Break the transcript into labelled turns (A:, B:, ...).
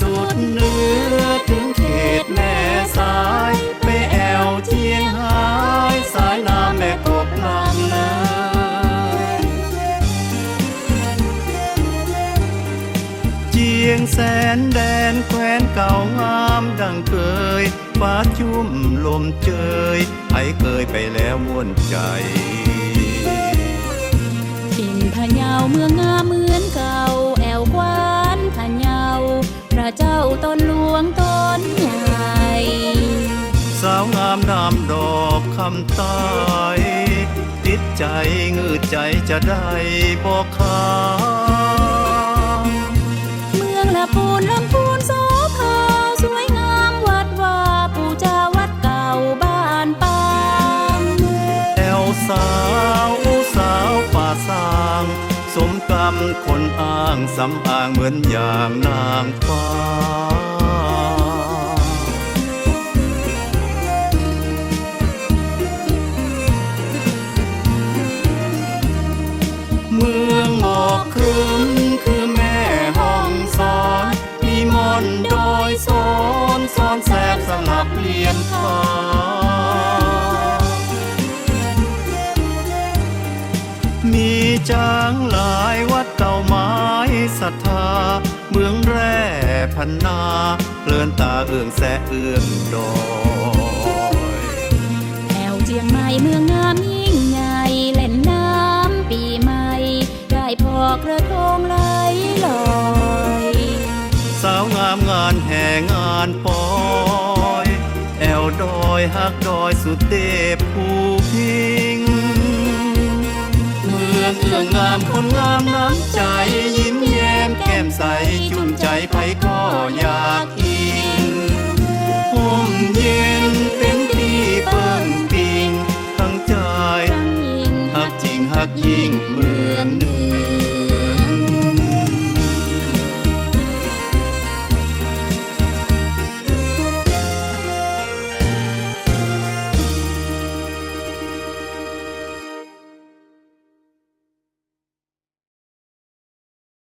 A: สุดเหนือถึงเขตแม่สายไปแอวเทียงหายสายน้ำแม่กบลำเลยเจียงแสนแดนแคว้นเก่างามดังเคยฟ้าชุ่มลมเจยให้เคยไปแล้วม่วนใจ
B: ถิ่นพะเยาเมืองงามเหมือนเก่า งา
A: มนามดอกคำใต้ติดใจงืดใจจะได้บอกขา
B: เมืองละปูนลำพูนโสภาสวยงามวัดว่าปู่จาวัดเก่าบ้านปาง
A: แอวสาวสาวป่าสาง สมกรรมคนอ้างสำอางเหมือนอย่างนางฟ้า ครึ้มคือแม่ห้องสอนมีมนโดยสอนสอนแสบสลับเลียนฟ้ามีจางหลายวัดเก่าไม้ศรัทธา เมืองแร่พันนาเพลินตาเอื้องแสเอื้องดอย
B: แอวเจียงใหม่เมืองงาม องไหลลอย
A: สาวงามงานแห่งานปอย แอวดอยหักดอยสุดเทพภูพิง เมืองเอื้องงามคนงามน้ำใจ ยิ้มแย้มแก้มใสจุ่มใจไผก็อยากอิงห่มเย็นเป็นที่เปิ้งปิงทั้งใจ
B: ทั้งยิง
A: หักจริงหักยิ่งเหมือนเดิ